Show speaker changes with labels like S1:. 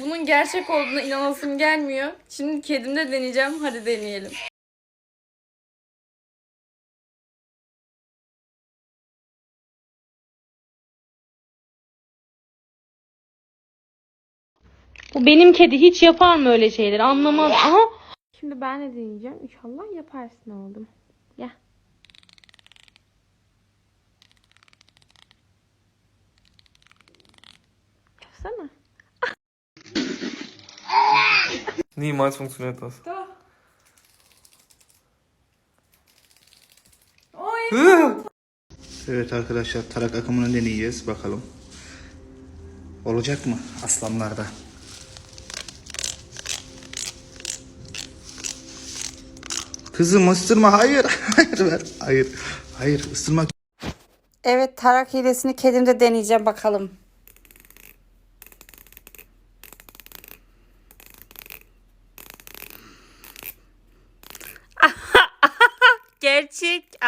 S1: bunun gerçek olduğuna inanasım gelmiyor. Şimdi kedimde deneyeceğim. Hadi deneyelim.
S2: Bu benim kedi hiç yapar mı öyle şeyleri anlamaz. Aha.
S1: Şimdi ben de deneyeceğim. İnşallah yaparsın oğlum. Gel. Yapsana.
S3: Niemals funktioniert das.
S1: Doch.
S4: Evet arkadaşlar tarak akımını deneyeceğiz bakalım. Olacak mı aslanlarda? Kızım ısırma hayır. Hayır ver. Hayır. Hayır ısırmak
S5: Evet tarak hilesini kedimde deneyeceğim bakalım.
S2: Gerçek.